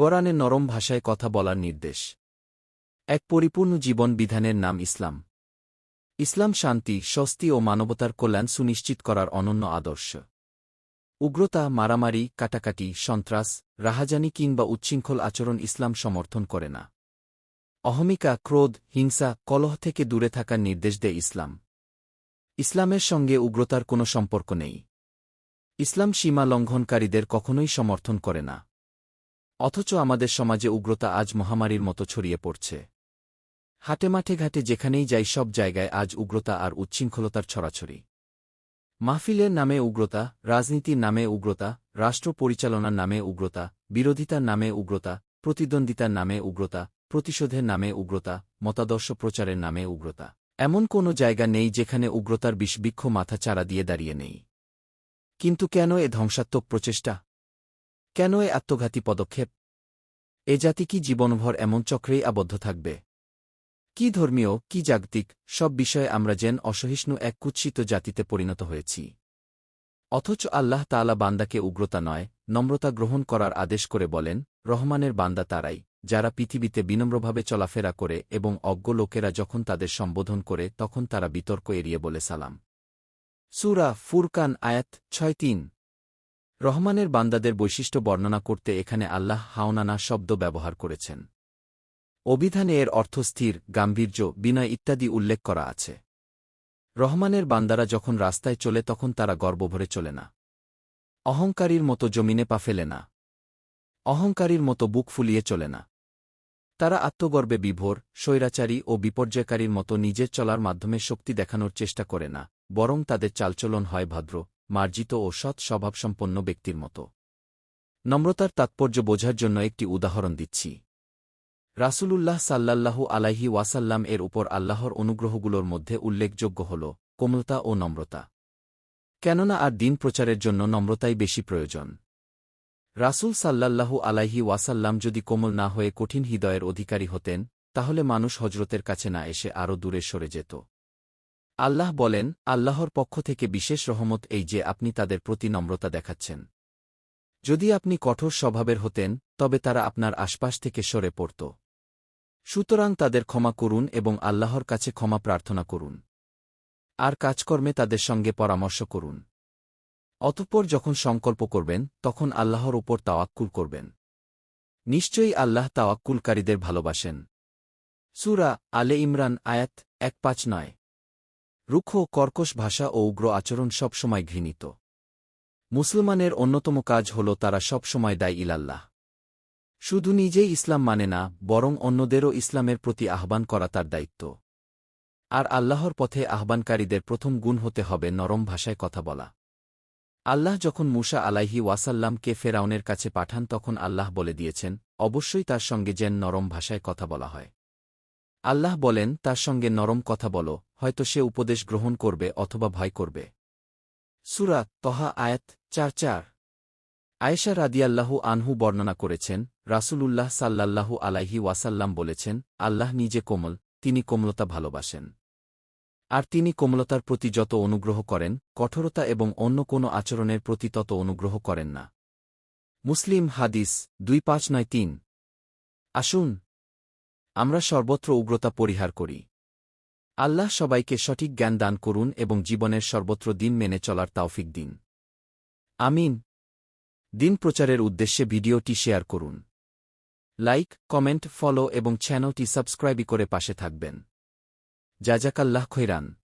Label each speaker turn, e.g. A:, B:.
A: কোরআনে নরম ভাষায় কথা বলার নির্দেশ। এক পরিপূর্ণ জীবন বিধানের নাম ইসলাম। ইসলাম শান্তি, স্বস্তি ও মানবতার কল্যাণ সুনিশ্চিত করার অনন্য আদর্শ। উগ্রতা, মারামারি, কাটাকাটি, সন্ত্রাস, রাহাজানি কিংবা উচ্ছৃঙ্খল আচরণ ইসলাম সমর্থন করে না। অহমিকা, ক্রোধ, হিংসা, কলহ থেকে দূরে থাকার নির্দেশ দেয় ইসলাম। ইসলামের সঙ্গে উগ্রতার কোনো সম্পর্ক নেই। ইসলাম সীমা লঙ্ঘনকারীদের কখনোই সমর্থন করে না। অথচ আমাদের সমাজে উগ্রতা আজ মহামারীর মতো ছড়িয়ে পড়ছে। হাটে মাঠে ঘাটে যেখানেই যাই সব জায়গায় আজ উগ্রতা আর উচ্ছৃঙ্খলতার ছড়াছড়ি। মাহফিলের নামে উগ্রতা, রাজনীতির নামে উগ্রতা, রাষ্ট্র পরিচালনার নামে উগ্রতা, বিরোধিতার নামে উগ্রতা, প্রতিদ্বন্দ্বিতার নামে উগ্রতা, প্রতিশোধের নামে উগ্রতা, মতাদর্শ প্রচারের নামে উগ্রতা। এমন কোনো জায়গা নেই যেখানে উগ্রতার বিষবৃক্ষ মাথা চারা দিয়ে দাঁড়িয়ে নেই। কিন্তু কেন এ ধ্বংসাত্মক প্রচেষ্টা? কেন এ আত্মঘাতী পদক্ষেপ? এ জাতি কি জীবনভর এমন চক্রেই আবদ্ধ থাকবে? কি ধর্মীয়, কি জাগতিক, সব বিষয়ে আমরা যেন অসহিষ্ণু এক কুৎসিত জাতিতে পরিণত হয়েছি। অথচ আল্লাহ তাআলা বান্দাকে উগ্রতা নয়, নম্রতা গ্রহণ করার আদেশ করে বলেন, রহমানের বান্দা তারাই, যারা পৃথিবীতে বিনম্রভাবে চলাফেরা করে এবং অজ্ঞ লোকেরা যখন তাদের সম্বোধন করে তখন তারা বিতর্ক এড়িয়ে বলে সালাম। সুরা ফুরকান আয়াত ছয় তিন। রহমানের বান্দাদের বৈশিষ্ট্য বর্ণনা করতে এখানে আল্লাহ হাওনানা শব্দ ব্যবহার করেছেন। অভিধানে এর অর্থ স্থির, গাম্ভীর্য, বিনয় ইত্যাদি উল্লেখ করা আছে। রহমানের বান্দারা যখন রাস্তায় চলে তখন তারা গর্বভরে চলে না। অহংকারীর মতো জমিনে পা ফেলে না। অহংকারীর মতো বুক ফুলিয়ে চলে না। তারা আত্মগর্বে বিভোর, স্বৈরাচারী ও বিপর্যয়কারীর মতো নিজের চলার মাধ্যমে শক্তি দেখানোর চেষ্টা করে না, বরং তাদের চালচলন হয় ভদ্র মার্জিত ও সৎ স্বভাবসম্পন্ন ব্যক্তির মতো। নম্রতার তাৎপর্য বোঝার জন্য একটি উদাহরণ দিচ্ছি। রাসূলুল্লাহ সাল্লাল্লাহু আলাইহি ওয়াসাল্লাম এর উপর আল্লাহর অনুগ্রহগুলোর মধ্যে উল্লেখযোগ্য হল কোমলতা ও নম্রতা। কেননা আর দিন প্রচারের জন্য নম্রতাই বেশি প্রয়োজন। রাসূল সাল্লাল্লাহু আলাইহি ওয়াসাল্লাম যদি কোমল না হয়ে কঠিন হৃদয়ের অধিকারী হতেন, তাহলে মানুষ হজরতের কাছে না এসে আরও দূরে সরে যেত। আল্লাহ বলেন, আল্লাহর পক্ষ থেকে বিশেষ রহমত এই যে আপনি তাদের প্রতি নম্রতা দেখাচ্ছেন। যদি আপনি কঠোর স্বভাবের হতেন, তবে তারা আপনার আশপাশ থেকে সরে পড়ত। সুতরাং তাদের ক্ষমা করুন এবং আল্লাহর কাছে ক্ষমা প্রার্থনা করুন। আর কাজকর্মে তাদের সঙ্গে পরামর্শ করুন। অতঃপর যখন সংকল্প করবেন, তখন আল্লাহর উপর তাওয়াক্কুল করবেন। নিশ্চয়ই আল্লাহ তাওয়াক্কুলকারীদের ভালোবাসেন। সুরা আলে ইমরান আয়াত এক পাঁচ নয়। রুক্ষ কর্কশ ভাষা ও উগ্র আচরণ সবসময় ঘৃণিত। মুসলমানের অন্যতম কাজ হল তারা সবসময় দায় ইলাল্লাহ। শুধু নিজেই ইসলাম মানে না, বরং অন্যদেরও ইসলামের প্রতি আহ্বান করা তার দায়িত্ব। আর আল্লাহর পথে আহ্বানকারীদের প্রথম গুণ হতে হবে নরম ভাষায় কথা বলা। আল্লাহ যখন মুসা আলাইহি ওয়াসাল্লামকে ফেরাউনের কাছে পাঠান তখন আল্লাহ বলে দিয়েছেন, অবশ্যই তার সঙ্গে যেন নরম ভাষায় কথা বলা হয়। আল্লাহ বলেন, তার সঙ্গে নরম কথা বলো হয়তো সে উপদেশ গ্রহণ করবে অথবা ভয় করবে। সুরা তহা আয়াত চার চার। আয়েশা রাদিয়াল্লাহু আনহু বর্ণনা করেছেন, রাসূলুল্লাহ সাল্লাল্লাহু আলাইহি ওয়াসাল্লাম বলেছেন, আল্লাহ নিজে কোমল, তিনি কোমলতা ভালোবাসেন। আর তিনি কোমলতার প্রতি যত অনুগ্রহ করেন, কঠোরতা এবং অন্য কোনো আচরণের প্রতি তত অনুগ্রহ করেন না। মুসলিম হাদিস দুই পাঁচ নয় তিন। আসুন, আমরা সর্বত্র উগ্রতা পরিহার করি। আল্লাহ সবাইকে সঠিক জ্ঞান দান করুন এবং জীবনের সর্বত্র দিন মেনে চলার তাওফিক দিন। আমিন। দিন প্রচারের উদ্দেশ্যে ভিডিওটি শেয়ার করুন। লাইক, কমেন্ট, ফলো এবং চ্যানেলটি সাবস্ক্রাইবই করে পাশে থাকবেন। জাজাকাল্লাহ খৈরান।